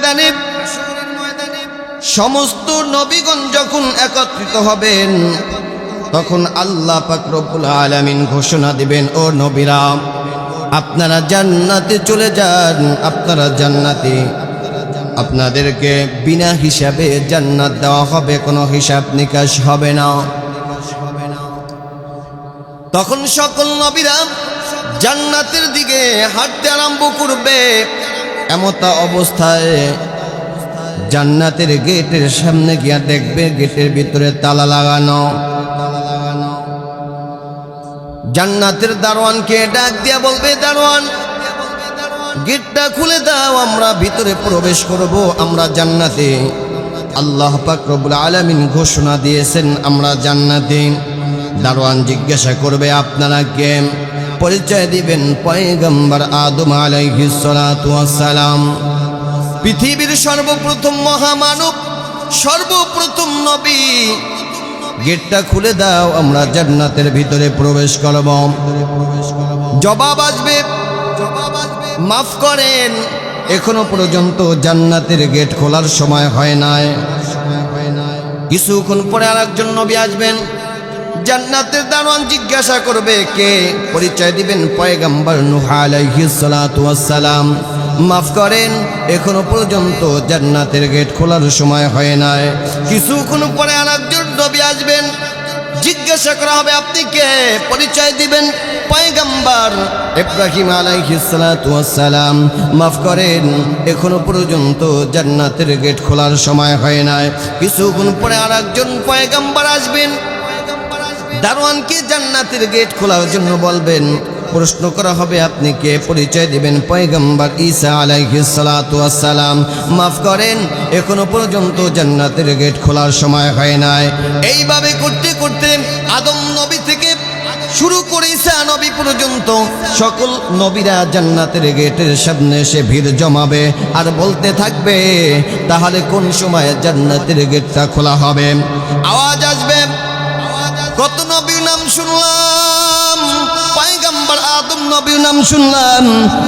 ময়দানে, সমস্ত নবীগণ যখন একত্রিত হবেন, তখন আল্লাহ পাক রব্বুল আলামিন ঘোষণা দিবেন, ও নবীরা, আপনারা জান্নাতে চলে যান, আপনারা জান্নাতে, আপনাদেরকে বিনা হিসাবে জান্নাত দেওয়া হবে, কোনো হিসাব নিকাশ হবে না। তখন সকল নবীরা জান্নাতের দিকে হাঁটতে আরম্ভ করবে। এমতা অবস্থায় জান্নাতের গেটের সামনে গিয়া দেখবে, গেটের ভিতরে তালা লাগানো। জান্নাতের দারোয়ানকে ডাক দিয়া বলবে, দারোয়ান, গেটটা খুলে দাও, আমরা ভিতরে প্রবেশ করব, আমরা জান্নাতে। আল্লাহ পাক রব্বুল আলামিন ঘোষণা দিয়েছেন, আমরা জান্নাতে। দারোয়ান জিজ্ঞাসা করবে, আপনারা কে? পরিচয় দিবেন পয়গম্বর আদম আলাইহিস সালাতু ওয়াস সালাম পৃথিবীর সর্বপ্রথম মহামানব, সর্বপ্রথম নবী। গেটটা খুলে দাও, আমরা জান্নাতের ভিতরে প্রবেশ করব। জবাব আসবে মাফ করেন, এখনও পর্যন্ত জান্নাতের গেট খোলার সময় হয় নাই। কিছুক্ষণ পরে আর একজন নবী আসবেন। জান্নাতের দারোয়ান জিজ্ঞাসা করবে, কে? পরিচয় দিবেন পয়গাম্বর নুহ আলাইহিস সালাতু ওয়াস সালাম মাফ করেন, এখনও পর্যন্ত জান্নাতের গেট খোলার সময় হয় নাই। কিছুক্ষণ পরে আর একজন নবী আসবেন, জিজ্ঞাসা করা হবে, আপনি কে? পরিচয় দিবেন পয়গাম্বার ইব্রাহিম আলাইহিস সালাতু সালাম মাফ করেন, এখনও পর্যন্ত জান্নাতের গেট খোলার সময় হয় নাই। কিছুক্ষণ পরে আর একজন পয়গাম্বার আসবেন দারোয়ানকে জান্নাতের গেট খোলার জন্য বলবেন, প্রশ্ন করা হবে, আপনি কে? পরিচয় দিবেন পয়গম্বর ঈসা আলাইহিস সালাতু ওয়াস সালাম। মাফ করেন, এখনও পর্যন্ত জান্নাতের গেট খোলার সময় হয় নাই। এইভাবে করতে করতে আদম নবী থেকে শুরু করে ঈসা নবী পর্যন্ত সকল নবীরা জান্নাতের গেটের সামনে এসে ভিড় জমাবে আর বলতে থাকবে, তাহলে কোন সময় জান্নাতের গেটটা খোলা হবে? আওয়াজ আসবে কত নবীর নাম শুনলাম পাইগাম্বার আদম নবীর নাম শুনলাম,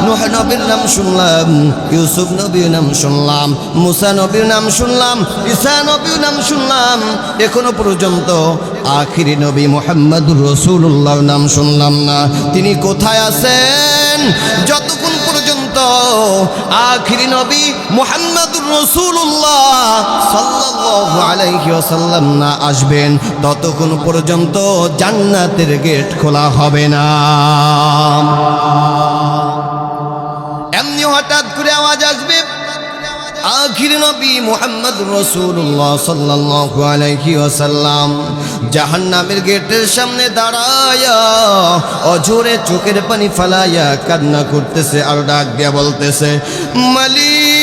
নোহ নবীর নাম শুনলাম, ইউসুফ নবীর নাম শুনলাম, মুসা নবীর নাম শুনলাম, ঈসা নবীর নাম শুনলাম, এখনও পর্যন্ত আখিরি নবী মোহাম্মদুর রসুল্লাহ নাম শুনলাম না। তিনি কোথায় আছেন? যতক্ষণ আখিরি নবী মোহাম্মদুর রসুল্লাহ সাল্লাহ আলাইহি ওয়াসাল্লাম না আসবেন, ততক্ষণ পর্যন্ত জান্নাতের গেট খোলা হবে না। এমনি হঠাৎ করে আওয়াজ আসবে আখির নবী মুহাম্মদ রসুল্লাহ সাল্লাল্লাহু আলাইহি ওয়াসাল্লাম জাহান্নামের গেটের সামনে দাঁড়ায়া অঝরে চোখের পানি ফালাইয়া কান্না করতেছে আর ডাক দিয়া বলতেছে, মালিক,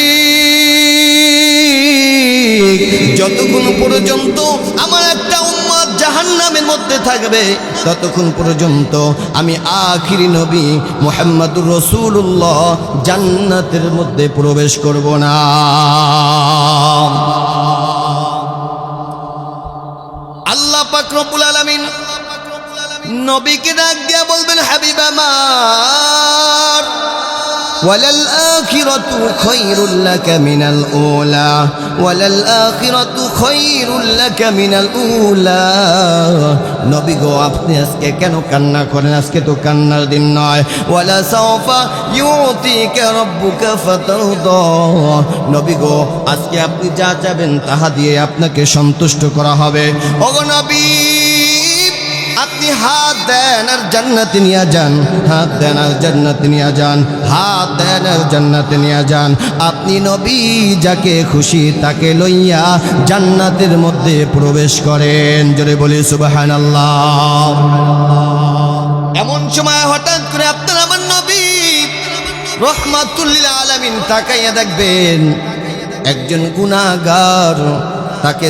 যতক্ষণ পর্যন্ত আমার একটা উম্মত জাহান্নামের মধ্যে থাকবে ততক্ষণ পর্যন্ত আমি আখিরি নবী মোহাম্মদুর রসুল্লাহ জান্নাতের মধ্যে প্রবেশ করব না। আল্লাহ পাকরবুল আলমিন নবীকে ডাক দিয়া বলবেন, হাবিব আমার وللآخرة خير لك من الأولى وللآخرة خير لك من الأولى নবী গো আপনি আজকে কেন কান্না করেন আজকে তো কান্নার দিন নয় ওয়ালা সাওফা ইউতিকা রাব্বুকা ফাতারদা নবী গো আজকে আপনি যা চাবেন তাহা দিয়ে আপনাকে সন্তুষ্ট করা হবে ওগো নবী আপনি হাত দেন আর জান্নাতে নিয়ে যান। হাত দেন আর জান্নাতে নিয়ে যান। হাত দেন আর জান্নাতে নিয়ে যান। আপনি নবী যাকে খুশি তাকে লইয়া জান্নাতের মধ্যে প্রবেশ করেন। জোরে বলি সুবাহান এমন সময় হঠাৎ করে আপনার আমার নবী রহমাতুল্লিল আলামিন তাকাইয়া দেখবেন, একজন গুনাহগার তাকে